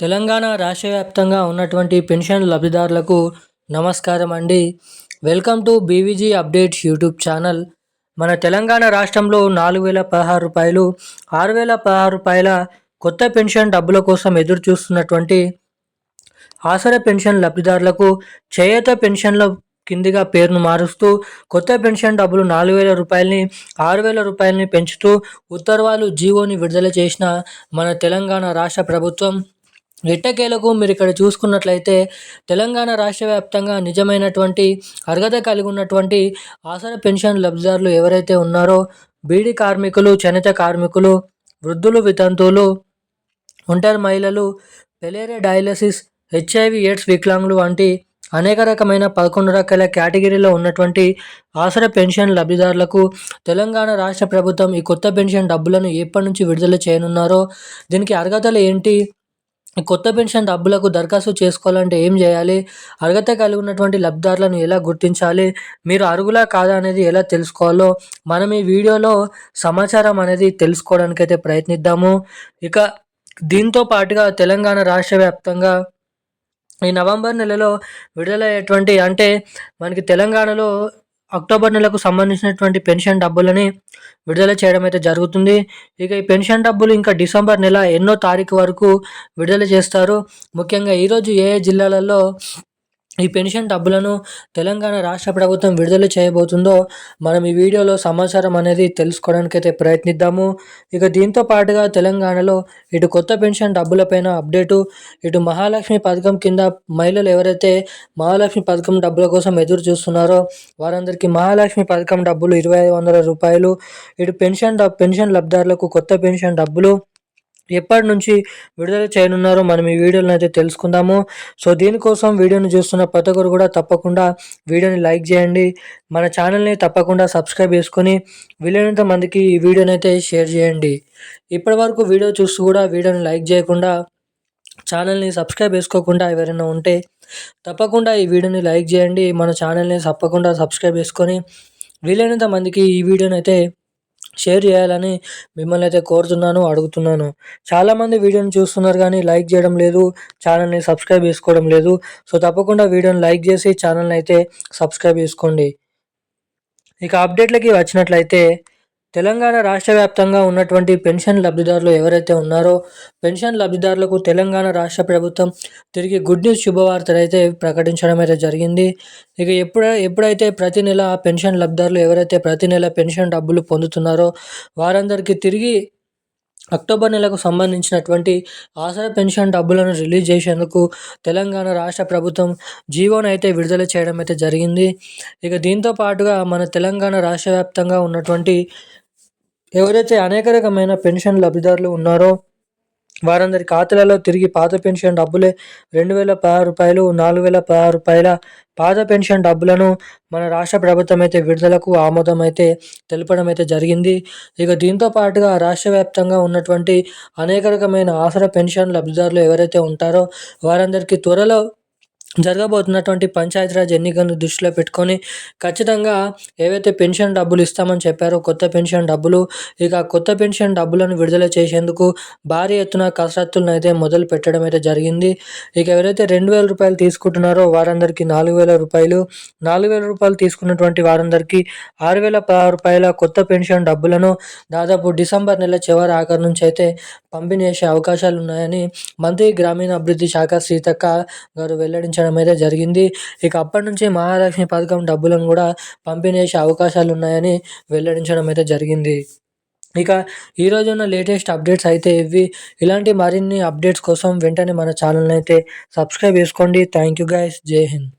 తెలంగాణ రాష్ట్ర వ్యాప్తంగా ఉన్నటువంటి పెన్షన్ లబ్ధిదారులకు నమస్కారం అండి. Welcome to BVG updates YouTube channel. మన తెలంగాణ రాష్ట్రంలో నాలుగు వేల పదహారు రూపాయలు ఆరు వేల పదహారు రూపాయల కొత్త పెన్షన్ డబ్బుల కోసం ఎదురు చూస్తున్నటువంటి ఆసర పెన్షన్ లబ్ధిదారులకు చేయూత పెన్షన్ల కిందిగా పేరును మారుస్తూ కొత్త పెన్షన్ డబ్బులు నాలుగు వేల రూపాయలని ఆరు వేల రూపాయలని పెంచుతూ ఉత్తర్వాలు జీవోని విడుదల చేసిన మన తెలంగాణ రాష్ట్ర ప్రభుత్వం ఎట్టకేలకు మీరు ఇక్కడ చూసుకున్నట్లయితే తెలంగాణ రాష్ట్ర వ్యాప్తంగా నిజమైనటువంటి అర్హత కలిగి ఉన్నటువంటి ఆసరా పెన్షన్ లబ్ధిదారులు ఎవరైతే ఉన్నారో బీడీ కార్మికులు చనిత కార్మికులు వృద్ధులు వితంతువులు ఒంటరి మహిళలు పెలేరే డయాలసిస్ హెచ్ఐవి ఎయిడ్స్ వికలాంగులు వంటి అనేక రకమైన పదకొండు రకాల కేటగిరీలో ఉన్నటువంటి ఆసరా పెన్షన్ లబ్ధిదారులకు తెలంగాణ రాష్ట్ర ప్రభుత్వం ఈ కొత్త పెన్షన్ డబ్బులను ఎప్పటి నుంచి విడుదల చేయనున్నారో దీనికి అర్హతలు ఏంటి కొత్త పెన్షన్ డబ్బులకు దరఖాస్తు చేసుకోవాలంటే ఏం చేయాలి? అర్హత కలిగి ఉన్నటువంటి లబ్ధిదారులను ఎలా గుర్తించాలి? మీరు అరుగులా కాదా అనేది ఎలా తెలుసుకోవాలో? మనం ఈ వీడియోలో సమాచారం అనేది తెలుసుకోవడానికి అయితే ప్రయత్నిద్దాము. ఇక దీంతో పాటుగా తెలంగాణ రాష్ట్ర వ్యాప్తంగా ఈ నవంబర్ నెలలో విడుదలయ్యేటువంటి అంటే మనకి తెలంగాణలో అక్టోబర్ నెలకు సంబంధించినటువంటి పెన్షన్ డబ్బులని విడుదల చేయడం అయితే జరుగుతుంది. ఇక ఈ పెన్షన్ డబ్బులు ఇంకా డిసెంబర్ నెల ఎన్నో తారీఖు వరకు విడుదల చేస్తారు. ముఖ్యంగా ఈరోజు ఏ ఏ జిల్లాలలో ఈ పెన్షన్ డబ్బులను తెలంగాణ రాష్ట్ర ప్రభుత్వం విడుదల చేయబోతుందో మనం ఈ వీడియోలో సమాచారం అనేది తెలుసుకోవడానికి అయితే ప్రయత్నిద్దాము. ఇక దీంతో పాటుగా తెలంగాణలో ఇటు కొత్త పెన్షన్ డబ్బులపైన అప్డేటు ఇటు మహాలక్ష్మి పథకం కింద మహిళలు ఎవరైతే మహాలక్ష్మి పథకం డబ్బుల కోసం ఎదురు చూస్తున్నారో వారందరికీ మహాలక్ష్మి పథకం డబ్బులు ఇరవై ఐదు వందల రూపాయలు ఇటు పెన్షన్ పెన్షన్ లబ్ధారులకు కొత్త పెన్షన్ డబ్బులు ఎప్పటి నుంచి విడుదల చేయనున్నారో మనం ఈ వీడియోలను అయితే తెలుసుకుందాము. సో దీనికోసం వీడియోను చూస్తున్న ప్రతి ఒక్కరు కూడా తప్పకుండా వీడియోని లైక్ చేయండి. మన ఛానల్ని తప్పకుండా సబ్స్క్రైబ్ చేసుకొని వీలైనంత మందికి ఈ వీడియోని అయితే షేర్ చేయండి. ఇప్పటి వరకు వీడియో చూస్తూ కూడా వీడియోని లైక్ చేయకుండా ఛానల్ని సబ్స్క్రైబ్ చేసుకోకుండా ఎవరైనా ఉంటే తప్పకుండా ఈ వీడియోని లైక్ చేయండి. మన ఛానల్ని తప్పకుండా సబ్స్క్రైబ్ చేసుకొని వీలైనంత మందికి ఈ వీడియోని అయితే షేర్ చేయాలని మిమ్మల్ని అయితే కోరుతున్నాను అడుగుతున్నాను. చాలామంది వీడియోని చూస్తున్నారు కానీ లైక్ చేయడం లేదు ఛానల్ని సబ్స్క్రైబ్ చేసుకోవడం లేదు. సో తప్పకుండా వీడియోని లైక్ చేసి ఛానల్ని అయితే సబ్స్క్రైబ్ చేసుకోండి. ఇక అప్డేట్లకి వచ్చినట్లయితే తెలంగాణ రాష్ట్ర వ్యాప్తంగా ఉన్నటువంటి పెన్షన్ లబ్ధిదారులు ఎవరైతే ఉన్నారో పెన్షన్ లబ్ధిదారులకు తెలంగాణ రాష్ట్ర ప్రభుత్వం తిరిగి గుడ్ న్యూస్ శుభవార్తలు అయితే ప్రకటించడం అయితే జరిగింది. ఇక ఎప్పుడ ఎప్పుడైతే ప్రతి నెల పెన్షన్ లబ్ధిదారులు ఎవరైతే ప్రతి నెల పెన్షన్ డబ్బులు పొందుతున్నారో వారందరికీ తిరిగి అక్టోబర్ నెలకు సంబంధించినటువంటి ఆసరా పెన్షన్ డబ్బులను రిలీజ్ చేసేందుకు తెలంగాణ రాష్ట్ర ప్రభుత్వం జీవోను అయితే విడుదల చేయడం అయితే జరిగింది. ఇక దీంతో పాటుగా మన తెలంగాణ రాష్ట్ర వ్యాప్తంగా ఉన్నటువంటి ఎవరైతే అనేక రకమైన పెన్షన్ లబ్ధిదారులు ఉన్నారో వారందరి ఖాతాలలో తిరిగి పాత పెన్షన్ డబ్బులే రెండు వేల పదహారు రూపాయలు నాలుగు వేల పదహారు రూపాయల పాత పెన్షన్ డబ్బులను మన రాష్ట్ర ప్రభుత్వం అయితే విడుదలకు ఆమోదం అయితే తెలపడం అయితే జరిగింది. ఇక దీంతో పాటుగా రాష్ట్ర వ్యాప్తంగా ఉన్నటువంటి అనేక రకమైన ఆసరా పెన్షన్ లబ్ధిదారులు ఎవరైతే ఉంటారో వారందరికీ త్వరలో జరగబోతున్నటువంటి పంచాయతీరాజ్ ఎన్నికలను దృష్టిలో పెట్టుకొని ఖచ్చితంగా ఏవైతే పెన్షన్ డబ్బులు ఇస్తామని చెప్పారో కొత్త పెన్షన్ డబ్బులు ఇక కొత్త పెన్షన్ డబ్బులను విడుదల చేసేందుకు భారీ ఎత్తున కసరత్తులను అయితే మొదలు పెట్టడం అయితే జరిగింది. ఇక ఎవరైతే రెండు వేల రూపాయలు తీసుకుంటున్నారో వారందరికీ నాలుగు వేల రూపాయలు నాలుగు వేల రూపాయలు తీసుకున్నటువంటి వారందరికీ ఆరు వేల పదహారు రూపాయల కొత్త పెన్షన్ డబ్బులను దాదాపు డిసెంబర్ నెల చివరి ఆఖరి నుంచి అయితే పంపిణీ చేసే అవకాశాలు ఉన్నాయని మంత్రి గ్రామీణ అభివృద్ధి శాఖ సీతక్క గారు వెల్లడించారు. చేయడం అయితే జరిగింది. ఇక అప్పటి నుంచి మహాలక్ష్మి పథకం డబ్బులను కూడా పంపిణీ చేసే అవకాశాలు ఉన్నాయని వెల్లడించడం అయితే జరిగింది. ఇక ఈరోజు ఉన్న లేటెస్ట్ అప్డేట్స్ అయితే ఇవి ఇలాంటి మరిన్ని అప్డేట్స్ కోసం వెంటనే మన ఛానల్ని అయితే సబ్స్క్రైబ్ చేసుకోండి. థ్యాంక్ యూ గైస్ జై హింద్.